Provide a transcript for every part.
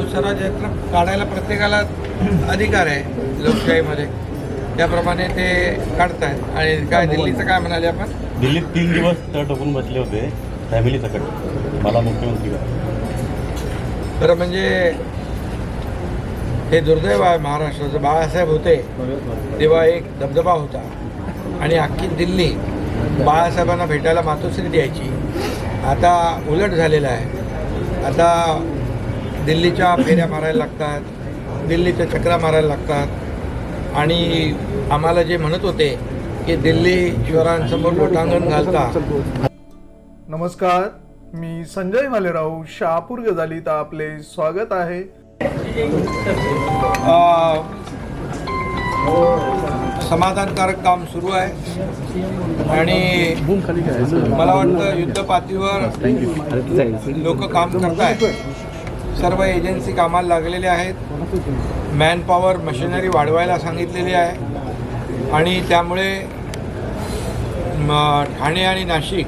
शिवस्वराज यात्रा काढायला प्रत्येकाला अधिकार आहे लोकशाहीमध्ये. त्याप्रमाणे ते काढतायत. आणि काय दिल्लीचं काय म्हणाले आपण? दिल्लीत तीन दिवस तळ टोकून बसले होते. फॅमिली सकट. मला मुख्यमंत्री खरं म्हणजे हे दुर्दैव आहे महाराष्ट्राचं. बाळासाहेब होते. तेव्हा एक दबदबा होता. आणि अख्खी दिल्ली बाळासाहेबांना भेटायला मातोश्री द्यायची. आता उलट झालेलं आहे. आता दिल्लीच्या फेऱ्या मारायला लागतात दिल्लीच्या चक्रा मारायला लागतात. आणि आम्हाला जे म्हणत होते की दिल्ली शहरांसमोर लोटांगण घालता. नमस्कार मी संजय मालेराव शहापूर गजालीत आपले स्वागत आहे. समाधानकारक काम सुरू आहे. आणि मला वाटतं युद्ध पातळीवर लोक काम करत आहेत सर्व एजन्सी कामाला लागलेले आहेत. मॅन पॉवर मशिनरी वाढवायला सांगितलेली आहे. आणि त्यामुळे ठाणे आणि नाशिक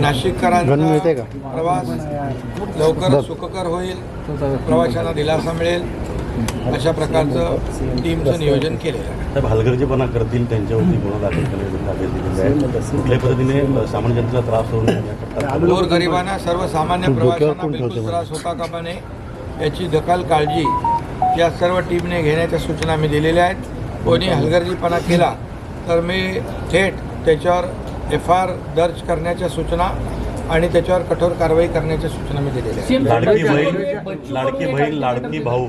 नाशिककरांचा प्रवास लवकर सुखकर होईल. प्रवाशांना दिलासा मिळेल. अशा प्रकारचं टीमचं नियोजन केलेलं आहे. साहेब हलगर्जीपणा करतील त्यांच्यावरती गुन्हा दाखल कुठल्याही पद्धतीने सामान्य जनतेला त्रास होऊ नये याकरता गोरगरिबांना सर्वसामान्य प्रवाशांना त्रास होता कामा नये. याची दखल काळजी या सर्व टीमने घेण्याच्या सूचना मी दिलेल्या आहेत. कोणी हलगर्जीपणा केला तर मी थेट त्याच्यावर एफ आर दर्ज करण्याच्या सूचना आणि त्याच्यावर कठोर कारवाई करण्याच्या सूचना मी दिलेल्या आहेत. लाडकी बहीण लाडकी बहीण लाडकी भाऊ.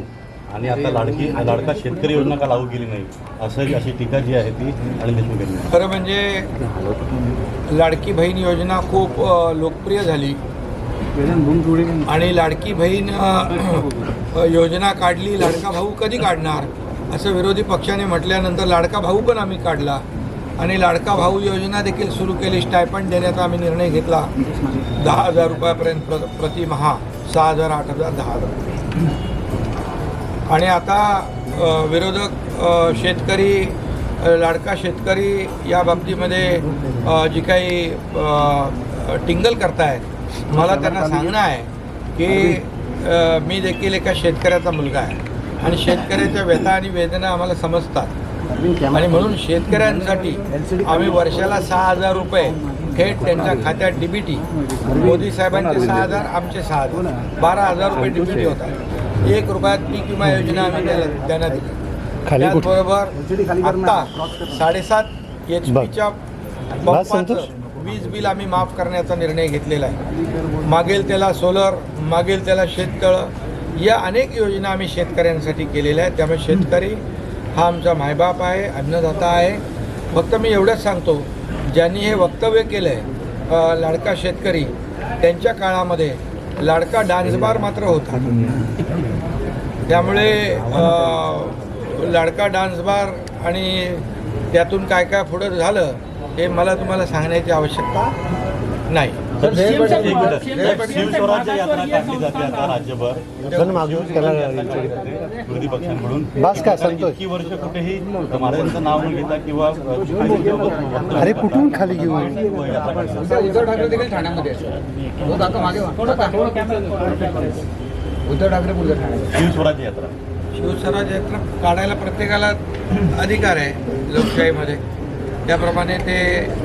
आणि आता लाडकी लाडका शेतकरी योजना का लागू केली नाही? असं अशी टीका जी आहे ती देशमुख यांनी. खरं म्हणजे लाडकी बहीण योजना खूप लोकप्रिय झाली. आणि लाडकी बहीण योजना काढली लाडका भाऊ कधी काढणार? असं विरोधी पक्षाने म्हटल्यानंतर लाडका भाऊ पण आम्ही काढला. आणि लाडका भाऊ योजना देखील सुरू केली स्टायपंड देण्याचा आम्ही निर्णय घेतला. दहा हजार रुपयापर्यंत प्र प्रतिमहा सहा हजार आठ हजार दहा हजार. आणि आता विरोधक शेतकरी लाडका शेतकरी या बाबतीमध्ये जी काही टिंगल करतायत मला त्यांना सांगणं आहे की मी देखील एका शेतकऱ्याचा मुलगा आहे. आणि शेतकऱ्याच्या व्यथा आणि वेदना आम्हाला समजतात. आणि म्हणून शेतकऱ्यांसाठी आम्ही वर्षाला सहा हजार रुपये थेट त्यांच्या खात्यात डीबीटी मोदी साहेबांचे सहा हजार आमचे सहा हजार. बारा हजार रुपये डीबीटी होतात. एक रुपयात पीक विमा योजना आम्ही त्याला देण्यात दिली. त्याचबरोबर आत्ता साडेसात एच पीच्या पंपाचं वीज बिल आम्ही माफ करण्याचा निर्णय घेतलेला आहे. मागेल त्याला सोलर मागेल त्याला शेततळं या अनेक योजना आम्ही शेतकऱ्यांसाठी केलेल्या आहेत. त्यामुळे शेतकरी हा आमचा मायबाप आहे अन्नदाता आहे. फक्त मी एवढंच सांगतो ज्यांनी हे वक्तव्य केलं आहे लाडका शेतकरी त्यांच्या काळामध्ये लाडका डान्स बार मात्र होता. त्यामुळे लाडका डान्स बार आणि त्यातून काय काय पुढं झालं हे मला तुम्हाला सांगण्याची आवश्यकता नाही. शिवस्वराज्य यात्रा काढली जाते आता राज्यभर. विरोधी पक्षांकडून. बस का, कारण संतोष? इतकी वर्ष कुठेही महाराजांचं नाव न घेता किंवा अ, काही वक्तव्य- अरे कुठून खाली घेऊ. उद्धव ठाकरे देखील ठाण्यामध्ये. उद्धव ठाण्यामध्ये शिवस्वराज्य यात्रा. शिवस्वराज यात्रा काढायला प्रत्येकाला अधिकार आहे लोकशाहीमध्ये. त्याप्रमाणे ते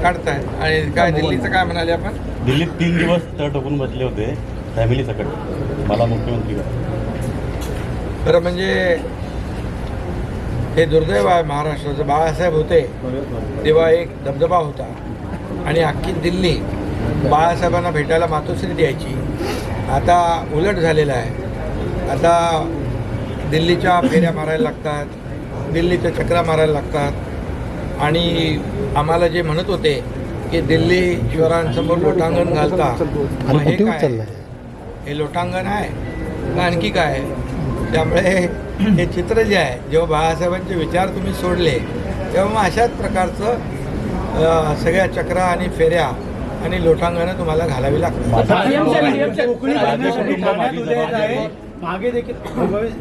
काढतायत. आणि काय दिल्लीचं काय म्हणाले आपण? दिल्लीत तीन दिवस तळ टोकून बसले होते. फॅमिली सकट. मला मुख्यमंत्री खरं म्हणजे हे दुर्दैव आहे महाराष्ट्राचं. बाळासाहेब होते तेव्हा एक दबदबा होता. आणि अख्खी दिल्ली बाळासाहेबांना भेटायला मातोश्री द्यायची. आता उलट झालेलं आहे. आता दिल्लीच्या फेऱ्या मारायला लागतात दिल्लीच्या चक्रा मारायला लागतात. आणि आम्हाला जे म्हणत होते की दिल्ली शहरांसमोर लोटांगण घालता हे काय? हे लोटांगण आहे? का आणखी काय? आहे? त्यामुळे हे चित्र जे आहे जेव्हा बाळासाहेबांचे विचार तुम्ही सोडले तेव्हा मग अशाच प्रकारचं सगळ्या चक्रा आणि फेऱ्या आणि लोटांगणं तुम्हाला घालावी लागतात. मागे देखील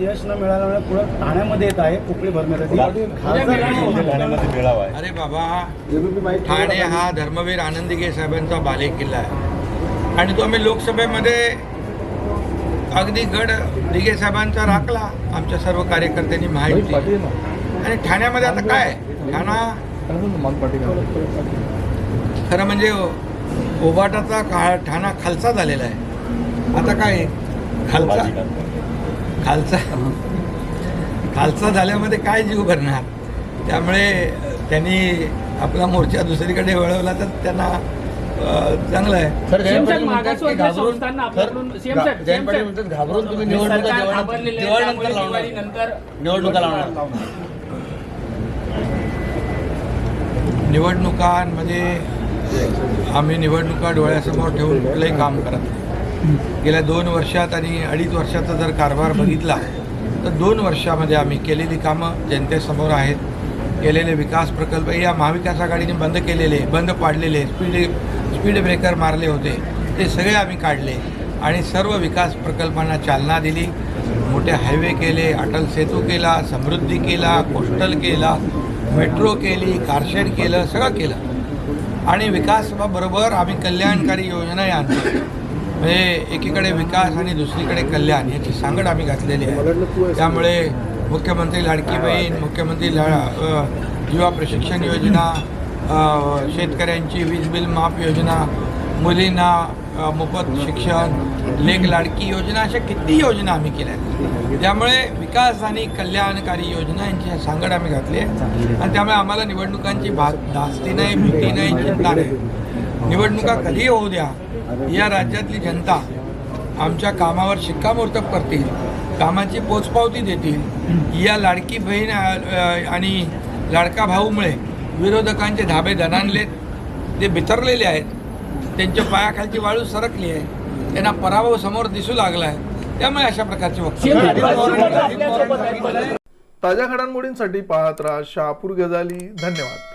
यश न मिळाल्यामुळे पुढे ठाण्यामध्ये येत आहे कुकडी भरण्यासाठी. खासदार ठाण्यामध्ये मेळावा आहे. अरे बाबा ठाणे हा धर्मवीर आनंदीगे साहेबांचा बालेकिल्ला आहे. आणि तो आम्ही लोकसभेमध्ये अगदी गड दिघे साहेबांचा राखला आमच्या सर्व कार्यकर्त्यांनी माहिती आणि ठाण्यामध्ये आता काय? ठाणा खरं म्हणजे ओबाटाचा काळ ठाणा खालचा झालेला आहे. आता काय आहे? खालचा. खालचा खालचा झाल्यामध्ये काय जीव भरणार? त्यामुळे त्यांनी आपला मोर्चा दुसरीकडे वळवला तर त्यांना चांगलं आहे. निवडणुकांमध्ये आम्ही निवडणुका डोळ्यासमोर ठेवून कुठलंही काम करत नाही. गेल्या दोन वर्षात आणि अडीच वर्षाचा जर कारभार बघितला तर दोन वर्षामध्ये आम्ही केलेली कामं जनतेसमोर आहेत. केलेले विकास प्रकल्प या महाविकास आघाडीने बंद केलेले बंद पाडलेले स्पीड स्पीड ब्रेकर मारले होते. ते सगळे आम्ही काढले आणि सर्व विकास प्रकल्पांना चालना दिली. मोठे हायवे केले अटल सेतू केला समृद्धी केला कोस्टल केला मेट्रो केली कारशेड केलं सगळं केलं. आणि विकासाबरोबर आम्ही कल्याणकारी योजनाही आणतो म्हणजे एकीकडे विकास आणि दुसरीकडे कल्याण याची सांगड आम्ही घातलेली आहे. त्यामुळे मुख्यमंत्री लाडकी बहीण मुख्यमंत्री ला युवा प्रशिक्षण योजना शेतकऱ्यांची वीज बिल माफ योजना मुलींना मोफत शिक्षण लेख लाडकी योजना अशा किती योजना आम्ही केल्या आहेत. त्यामुळे विकास आणि कल्याणकारी योजना यांची सांगड आम्ही घातली आहे. आणि त्यामुळे आम्हाला निवडणुकांची भा धास्ती नाही भीती नाही चिंता नाही. निवडणुका कधीही होऊ द्या. या राज्यातली जनता आमच्या कामावर शिक्कामोर्तब करतील कामाची पोचपावती देतील. या लाडकी बहीण आणि लाडका भाऊमुळे विरोधकांचे धाबे दणाणलेत ते बिथरलेले आहेत. त्यांच्या पायाखालची वाळू सरकली आहे. त्यांना पराभव समोर दिसू लागला आहे त्यामुळे अशा प्रकारचे वक्तव्य. ताज्या घडामोडींसाठी पाहत राहा शहापूर गजाली. धन्यवाद.